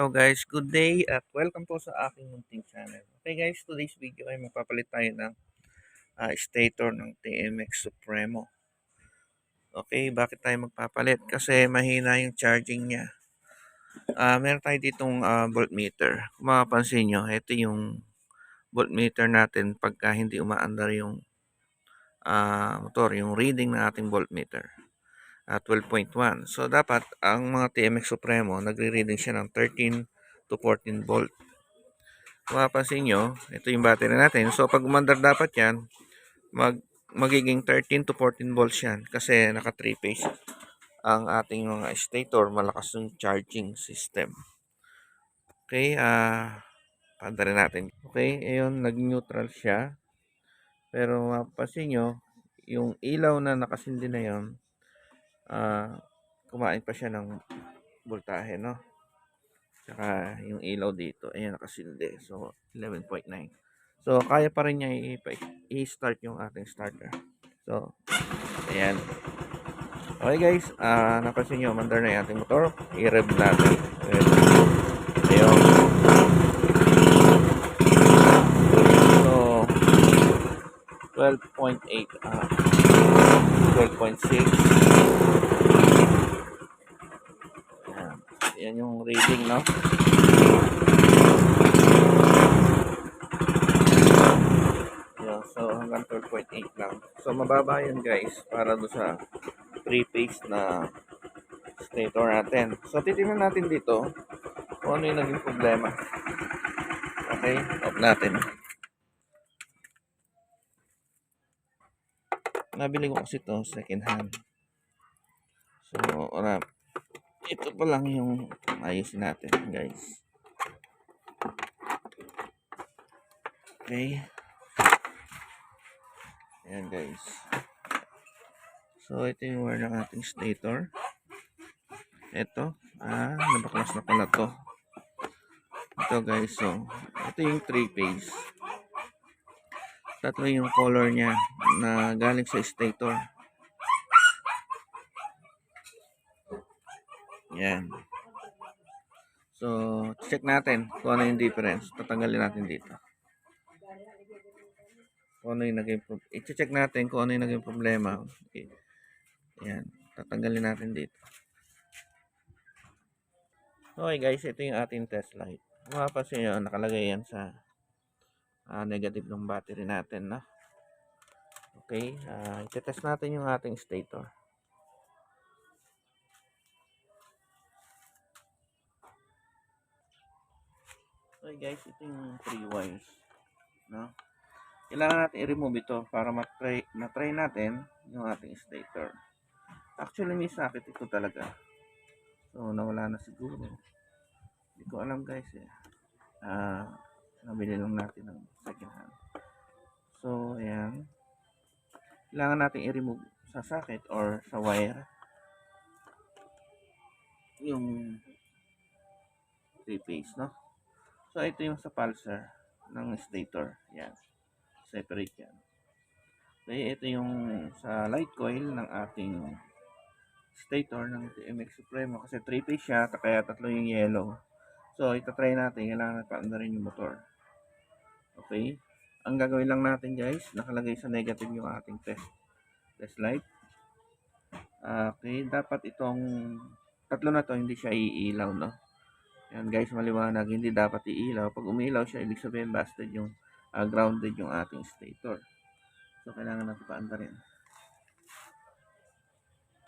Hello guys, good day at welcome po sa aking munting channel. Okay guys, today's video ay magpapalit tayo ng ah, stator ng TMX Supremo. Okay, bakit tayo magpapalit? Kasi mahina yung charging niya. Ah, meron tayo ditong ah, voltmeter. Kung mapapansin nyo, ito yung voltmeter natin pagka hindi umaandar yung ah, motor, yung reading ng ating voltmeter. At 12.1. So, dapat ang mga TMX Supremo, nagre-reading siya ng 13 to 14 volt. Mapapansin nyo, ito yung battery natin. So, pag umandar dapat yan, mag, magiging 13 to 14 volts yan. Kasi naka 3 phase ang ating mga stator. Malakas yung charging system. Okay, ah, uh, rin natin. Okay, ayun, nag-neutral siya. Pero mapapansin nyo, yung ilaw na nakasindi na yon uh, kumain pa siya ng voltahe, no? Tsaka yung ilaw dito, ayan nakasindi. So, 11.9. So, kaya pa rin niya i-start yung ating starter. So, ayan. Okay guys, uh, napansin nyo, mandar na yung ating motor. I-rev natin. Rev. Ayun. So, 12.8 uh, 12.6 Yan yung reading, no? Yan, so hanggang 12.8 lang. So mababa yan guys para do sa 3-phase na stator natin. So titingnan natin dito kung ano yung naging problema. Okay, off natin. Nabili ko kasi to second hand. So, wala ito pa lang yung ayusin natin guys. Okay. Ayan guys. So ito yung wire ng ating stator. Ito. Ah nabaklas na pala to. Ito guys. So ito yung 3 phase. Tatlo yung color nya na galing sa stator Yan. So, check natin kung ano yung difference. Tatanggalin natin dito. Kung ano yung naging problema. I-check natin kung ano yung naging problema. Yan. Tatanggalin natin dito. Okay guys, ito yung ating test light. Mapapansin nyo, nakalagay yan sa uh, negative ng battery natin. Na? Okay, uh, i-test natin yung ating stator. Okay guys, ito yung 3 wires. No? Kailangan natin i-remove ito para matry, matry natin yung ating stator. Actually, may sakit ito talaga. So, nawala na siguro. Hindi ko alam guys eh. Ah, uh, nabili lang natin ng second hand. So, ayan. Kailangan natin i-remove sa socket or sa wire yung 3 phase, no? So, ito yung sa pulsar ng stator. Yan. Separate yan. So, ito yung sa light coil ng ating stator ng TMX Supremo. Kasi 3 phase siya, kaya tatlo yung yellow. So, ito try natin. Kailangan paanda rin yung motor. Okay. Ang gagawin lang natin guys, nakalagay sa negative yung ating test, test light. Okay. Dapat itong tatlo na to hindi siya iilaw, no? Yan guys, maliwanag, hindi dapat iilaw. Pag umilaw siya, ibig sabihin busted yung uh, grounded yung ating stator. So, kailangan natin paanda rin.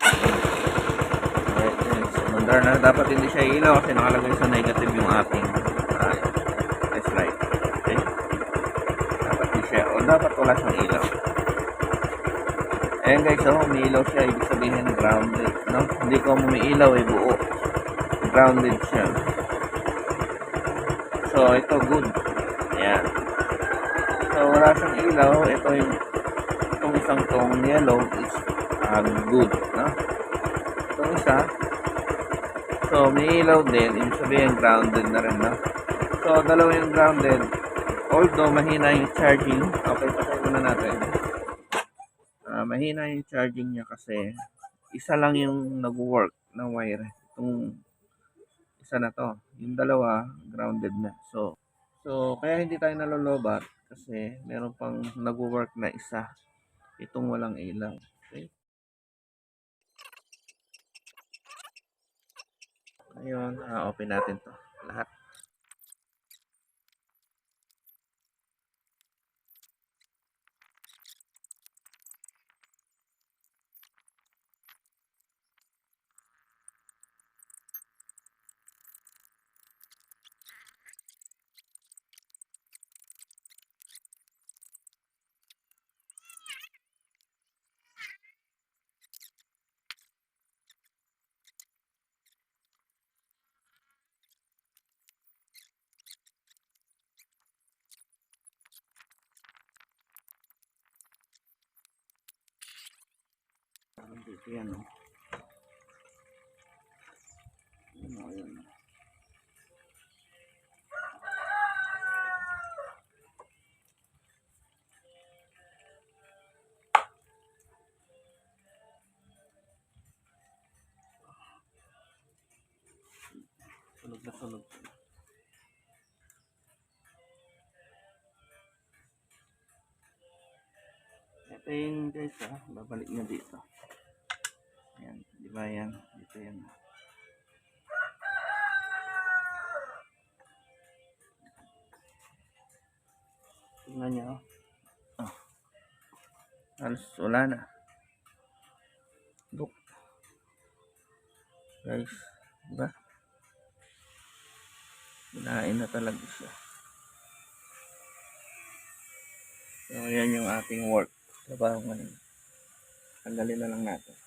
Alright, guys. Mandar na. Dapat hindi siya ilaw kasi nakalagay sa negative yung ating uh, test light. Okay? Dapat hindi siya, o dapat wala siyang ilaw. Ayan guys, oh, umiilaw siya, ibig sabihin grounded. No? Hindi ko umiilaw, eh, buo. Grounded siya. So, ito good. Ayan. So, wala siyang ilaw. Ito yung itong isang tong yellow is uh, good. No? Itong isa. So, may ilaw din. Ibig sabihin, grounded na rin. No? So, dalawa yung grounded. Although, mahina yung charging. Okay, patay muna natin. Uh, mahina yung charging niya kasi isa lang yung nag-work na wire. Itong isa na to. Yung dalawa, grounded na. So, so kaya hindi tayo nalolobat kasi meron pang nag-work na isa. Itong walang ilaw. Okay? Ngayon, ah, open natin to. Lahat. Dito yan. oh. Ano, ayun. Sunog na sunog. Ito yung guys ah, babalik na dito. Ayan, di ba yan? Dito yan. Tingnan niyo. Oh. Halos wala na. Look. Guys, di ba? Kinain na talaga siya. So, yan yung ating work. Trabaho ngayon. Tanggalin na lang natin.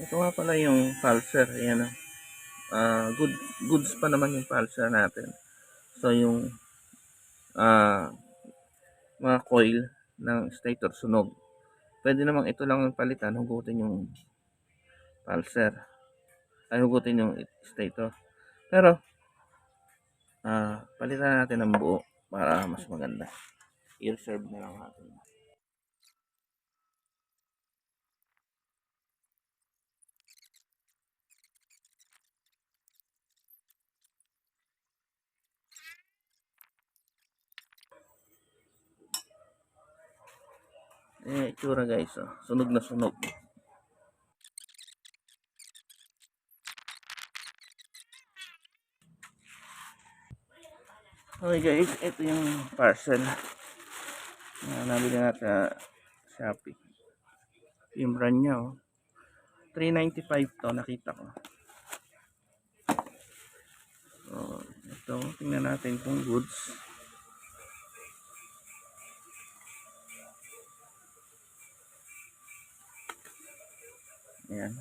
Ito nga pala yung pulser. Ayan o. Ah, good, goods pa naman yung pulser natin. So, yung ah, mga coil ng stator sunog. Pwede namang ito lang yung palitan. Hugutin yung pulser. Ay, hugutin yung stator. Pero, ah, palitan natin ng buo para mas maganda. I-reserve na lang natin. Eh, itsura guys, oh. sunog na sunog. Okay guys, ito yung parcel na nabili natin sa Shopee. Yung brand niya, oh. 395 to, nakita ko. So, ito, tingnan natin kung goods. Ayan.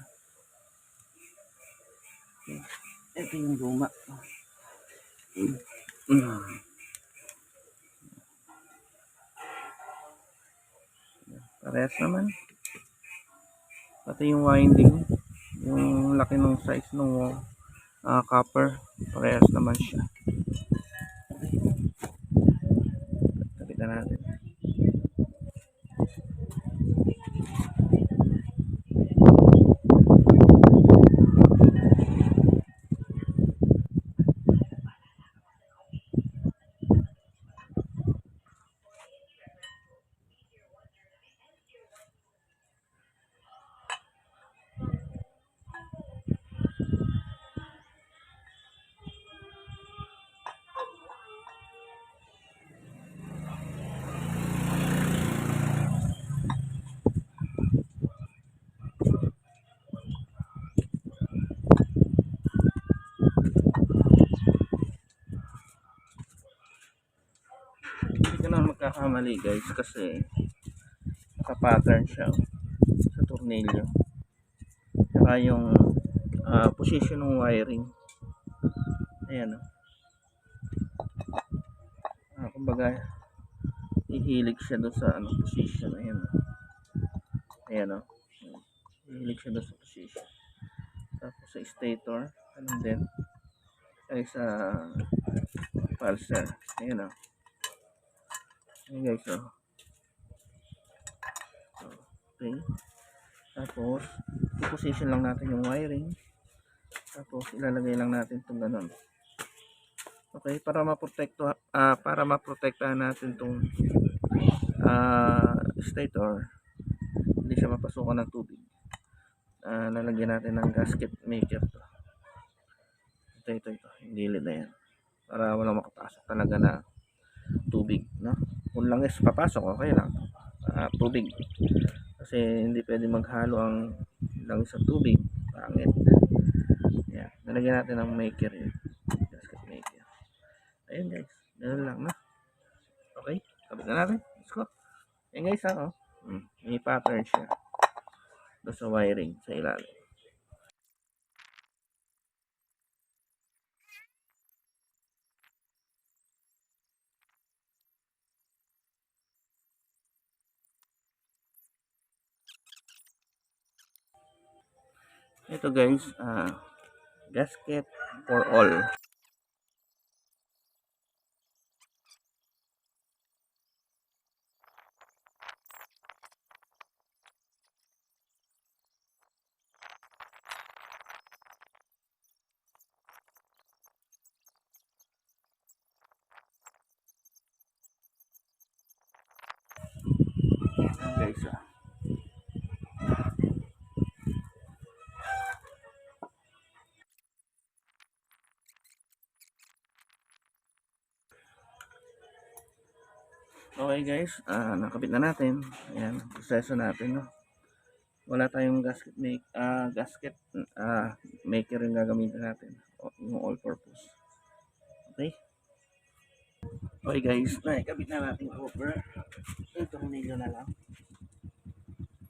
Okay. Ito yung luma. Parehas naman. Pati yung winding. Yung laki ng size ng ah, copper. Parehas naman siya. Hindi ka na magkakamali guys kasi naka-pattern siya oh, sa tornilyo. Saka yung ah, position ng wiring. Ayan o ah, kumbaga ihilig siya doon sa ano, position. Ayan o ayan o ihilig siya doon sa position. Tapos sa stator ganun din ay sa pulsar ayan o Ayan guys, oh. Okay. Tapos, i-position lang natin yung wiring. Tapos ilalagay lang natin itong ganun. Okay, para maprotekto ah para maprotektahan natin itong ah stator. Hindi siya mapasukan ng tubig. Ah, lalagyan natin ng gasket maker to. Ito, ito, ito. Yung gilid na yan. Para walang makapasok talaga na tubig, no? Kung langis papasok, okay lang. Ah, tubig. Kasi hindi pwede maghalo ang langis sa tubig. Pangit. Yeah. Nalagyan natin ng maker yun. Gasket maker. Ayun guys. Ganun lang, no? Okay. Kapit na natin. Let's go. Ayun guys, ha, oh. Hmm. May pattern siya. Doon sa wiring sa ilalim. Ito guys, ah gasket for all. Ayan, guys ah. Okay guys, ah nakabit na natin. Ayan, proseso natin, no. Wala tayong gasket make ah gasket ah maker yung gagamitin natin. O, yung all purpose. Okay? Okay guys, nakikabit na natin yung cover. Itong nilo na lang.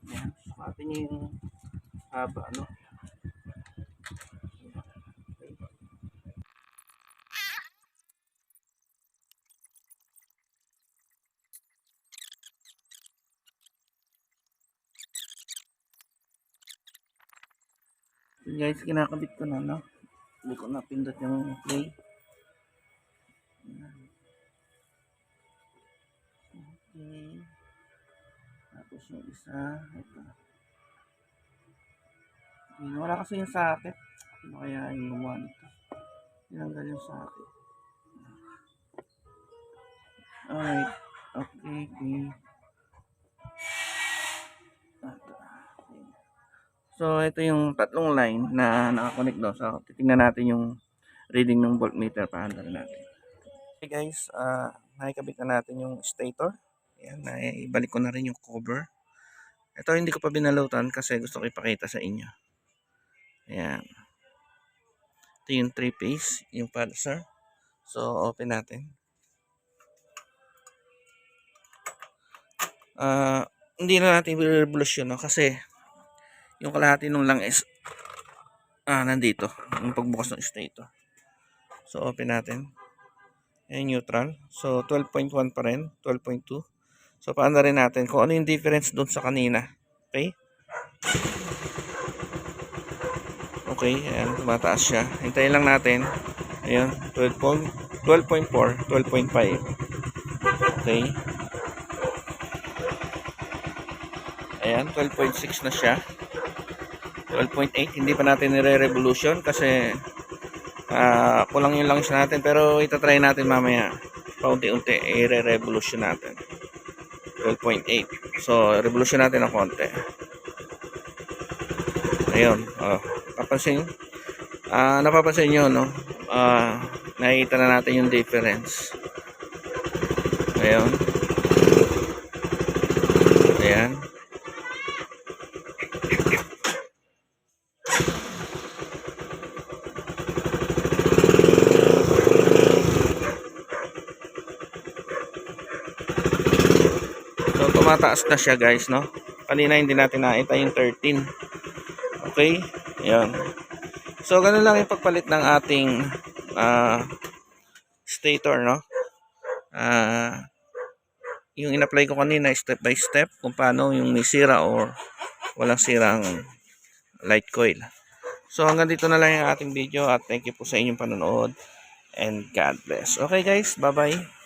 Ayan, sukatin niyo yung haba, no. So guys, kinakabit ko na, no? Hindi ko napindot yung play. Okay. Tapos yung isa, ito. Ayan, wala kasi yung socket. Ano kaya yung gumawa nito? Tinanggal yung socket. Alright. Okay, okay. Ito. Okay. So, ito yung tatlong line na nakakonect doon. So, titingnan natin yung reading ng voltmeter paanda natin. Okay guys, ah nakikabit na natin yung stator. Ayan, naibalik ko na rin yung cover. Ito hindi ko pa binalutan kasi gusto ko ipakita sa inyo. Ayan. Ito yung 3 piece, yung pulsar. So, open natin. Ah, hindi na natin i-revolution no kasi yung kalahati nung lang is ah nandito yung pagbukas ng stator. So open natin. Ayan neutral. So 12.1 pa rin, 12.2. So paanda rin natin kung ano yung difference doon sa kanina. Okay? Okay, ayan, tumataas siya. Hintayin lang natin. Ayan, 12.4, 12.5. Okay. Ayan, 12.6 na siya. 12.8, hindi pa natin nire-revolution kasi ah kulang yung langis natin. Pero itatry natin mamaya. Paunti-unti i-revolution natin. 12.8 so revolution natin ng konti. Ayun oh, papansin? Ah napapansin nyo no? Ah nakikita na natin yung difference. Ayun ayan So tumataas na siya guys no. Kanina hindi natin nakita yung 13. Okay? Ayan. So ganun lang yung pagpalit ng ating ah, stator no. Ah yung in-apply ko kanina step by step kung paano yung may sira or walang sirang light coil. So hanggang dito na lang yung ating video at thank you po sa inyong panonood and God bless. Okay guys, bye bye.